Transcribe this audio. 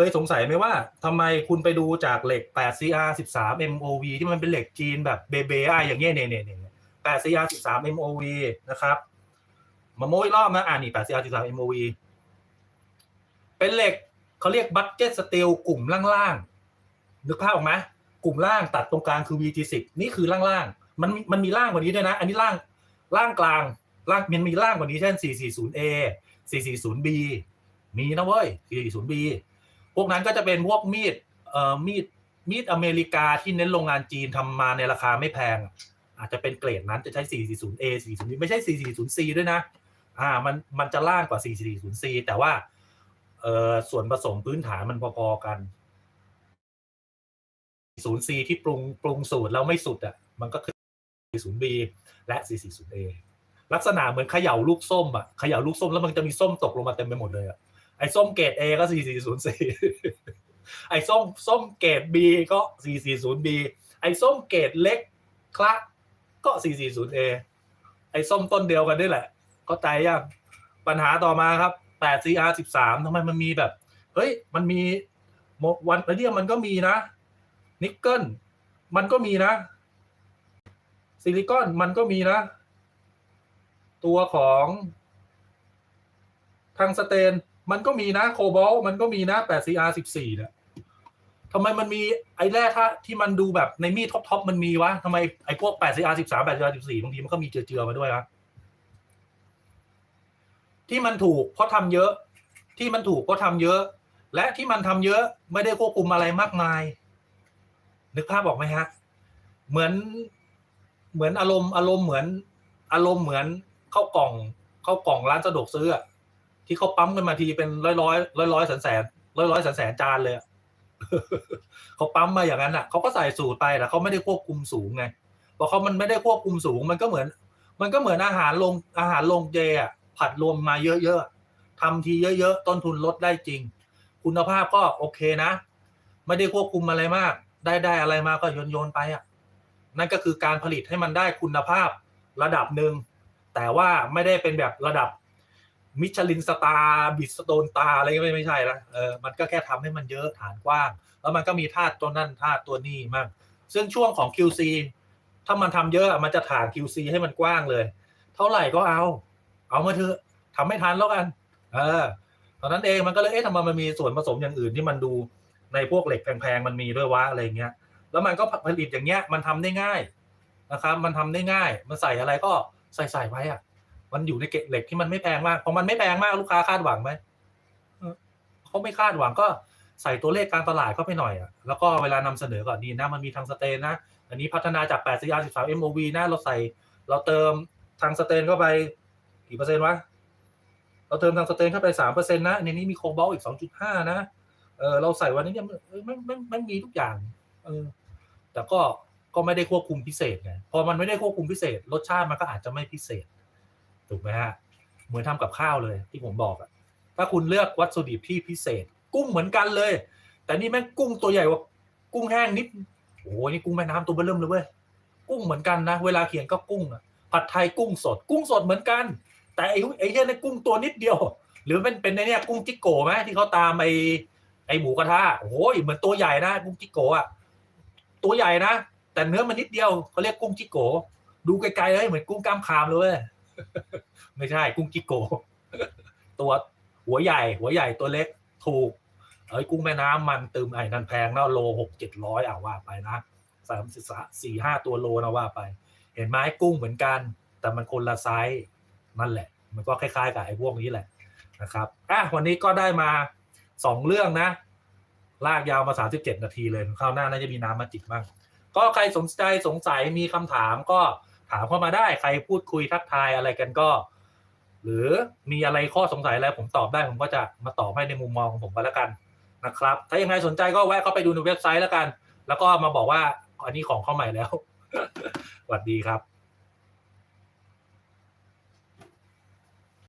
เคยสงสัยไหมว่าทำไมคุณไปดูจากเหล็ก 8CR 13 MOV ที่มันเป็นเหล็กจีนแบบเบเบไออย่างเงี้ยเนี่ยเนี่ยเนี่ย 8CR 13 MOV นะครับ มาโม้อีกรอบนะอ่านี่ 8CR 13 MOV เป็นเหล็กเขาเรียกบั d เจ็ตส e ต l กลุ่มล่างๆนึกภาพออกไหมกลุ่มล่างตัดตรงกลางคือ VG10 นี่คือล่างๆมันมันมีล่างกว่านี้ด้วยนะ อันนี้ล่างล่างกลางล่างมันมีล่างกว่านี้เช่น 440A 440B มีนะเว้ย 440B วกนั้นก็จะเป็นพวกมีดเอ่อมีดมีดอเมริกาที่เน้นโรงงานจีนทำมาในราคาไม่แพง อาจจะเป็นเกรดนั้นจะใช้ 440A 440B ไม่ใช่ 440C ด้วยนะอ่ามันมันจะล่างกว่า 440C แต่ว่าเอ่อส่วนผสมพื้นฐานมันพอๆกัน 0C ที่ปรุงปรุงสูตรแล้วไม่สุดอะมันก็คือ 40B และ 440A ลักษณะเหมือนเขย่าลูกส้มอะเขย่าลูกส้มแล้วมันจะมีส้มตกลงมาเต็มไปหมดเลยอะ ไอ้ส้มเกรด A ก็ 440C ไอ้ส้มส้มเกรด B ก็ 440B ไอ้ส้มเกรดเล็กคละก็ 440A ไอ้ส้มต้นเดียวกันนี่แหละเข้าใจยังปัญหาต่อมาครับ 8CR 13 ทำไมมันมีแบบ เฮ้ย มันมีโมวันเดียมันก็มีนะ นิกเกิลมันก็มีนะ ซิลิคอนมันก็มีนะ ตัวของทางสเตน มันก็มีนะโคบอลมันก็มีนะ 8CR 14 เนี่ยทำไมมันมีไอ้แร่ธาตุที่มันดูแบบในมีดท็อปๆมันมีวะทำไมไอ้พวก 8CR 13 8CR 14 บางทีมันก็มีเจือๆมาด้วยครับที่มันถูกเพราะทำเยอะ ที่มันถูกเพราะทำเยอะ และที่มันทำเยอะไม่ได้ควบคุมอะไรมากมาย นึกภาพออกไหมฮะ เหมือนเหมือนอารมณ์อารมณ์เหมือน อารมณ์เหมือนเข้ากล่องเข้ากล่องร้านสะดวกซื้อ ที่เขาปั๊มกันมาทีเป็นร้อยร้อยร้อยร้อยแสนแสนร้อยร้อยแสนแสนจานเลยเขาปั๊มมาอย่างนั้นอะเขาก็ใส่สูตรไปแต่เขาไม่ได้ควบคุมสูงไงพอเขามันไม่ได้ควบคุมสูง มันก็เหมือน มันก็เหมือนอาหารลงอาหารลงเจอะผัดรวมมาเยอะๆทำทีเยอะ ๆ ต้นทุนลดได้จริง คุณภาพก็โอเคนะ ไม่ได้ควบคุมอะไรมาก ได้ได้อะไรมาก็โยนโยนไปอะนั่นก็คือการผลิตให้มันได้คุณภาพระดับหนึ่งแต่ว่าไม่ได้เป็นแบบระดับ มิชลินสตาร์บิสโตนตาอะไรก็ไม่ไม่ใช่ละเออมันก็แค่ทำให้มันเยอะฐานกว้าง แล้วมันก็มีธาตุตัวนั่นธาตุตัวนี้มั่งซึ่งช่วงของ QC ถ้ามันทำเยอะมันจะฐาน QC ให้มันกว้างเลย เท่าไหร่ก็เอา เอามาเถอะทำไม่ทันแล้วกัน เออตอนนั้นเองมันก็เลยเอ๊ะทำไมมันมีส่วนผสมอย่างอื่นที่มันดูในพวกเหล็กแพงๆมันมีด้วยวะอะไรเงี้ย แล้วมันก็ผลิตอย่างเงี้ยมันทำได้ง่ายนะครับ มันทำได้ง่าย มันใส่อะไรก็ใส่ใส่ไว้อะ มันอยู่ในเกล็ดเหล็กที่มันไม่แพงมากพอมันไม่แพงมากลูกค้าคาดหวังไหมเขาไม่คาดหวังก็ใส่ตัวเลขการตลาดเข้าไปหน่อยอะแล้วก็เวลานำเสนอก่อนดีนะมันมีทางสเตนนะ อันนี้พัฒนาจาก8 CR 13 MOV นะเราใส่ เราเติมทางสเตนเข้าไปกี่เปอร์เซ็นต์วะเราเติมทางสเตนเข้าไปสามเปอร์เซ็นต์นะในนี้มีโคบอลอีกสองจุดห้านะเออเราใส่วันนี้เนี่ยมันมันมันมีทุกอย่างเออแต่ก็ก็ไม่ได้ควบคุมพิเศษไงพอมันไม่ได้ควบคุมพิเศษ รสชาติมันก็อาจจะไม่พิเศษ ถูกไหมฮะเหมือนทำกับข้าวเลยที่ผมบอกอะถ้าคุณเลือกวัตถุดิบที่พิเศษ กุ้งเหมือนกันเลย แต่นี่แม่งกุ้งตัวใหญ่กว่ากุ้งแห้งนิดโอ้โหนี่กุ้งแม่น้ำตัวเบอเริ่มเลยเว้ยกุ้งเหมือนกันนะ เวลาเขียนก็กุ้งอะผัดไทยกุ้งสด กุ้งสดเหมือนกัน แต่ไอ้ไอ้เหี้ยนี่กุ้งตัวนิดเดียว หรือเป็นเป็นในเนี่ยกุ้งจิกโก้ไหมที่เขาตามไอ้ไอ้หมูกระทะโอ้โหเหมือนตัวใหญ่นะกุ้งจิกโก้อะตัวใหญ่นะแต่เนื้อมันนิดเดียวเขาเรียกกุ้งจิกโก้ดูไกลๆเลยเหมือนกุ้งกล้ามคามเลยเว้ย ไม่ใช่กุ้งจิโก ตัวหัวใหญ่หัวใหญ่ตัวเล็กถูกเอ้ยกุ้งแม่น้ำมันตืมไอ้นั่นแพงนะโลหกเจ็ดร้อยอะว่าไปนะสามสิบสี่ห้าตัวโลนะว่าไป เห็นไหมกุ้งเหมือนกัน แต่มันคนละไซส์นั่นแหละ มันก็คล้ายๆกับไอ้พวกนี้แหละนะครับอะวันนี้ก็ได้มาสองเรื่องนะ ลากยาวมาสามสิบเจ็ดนาทีเลยคราวหน้าน่าจะมีน้ำมาจิกบ้างก็ใครสนใจสงสัยมีคำถามก็ ถามเข้ามาได้ใครพูดคุยทักทายอะไรกันก็ หรือมีอะไรข้อสงสัยอะไรผมตอบได้ผมก็จะมาตอบให้ในมุมมองของผมก็แล้วกันนะครับ ถ้ายังไงสนใจก็แวะเข้าไปดูในเว็บไซต์แล้วกัน แล้วก็มาบอกว่าอันนี้ของเข้าใหม่แล้วสวัสดีครับ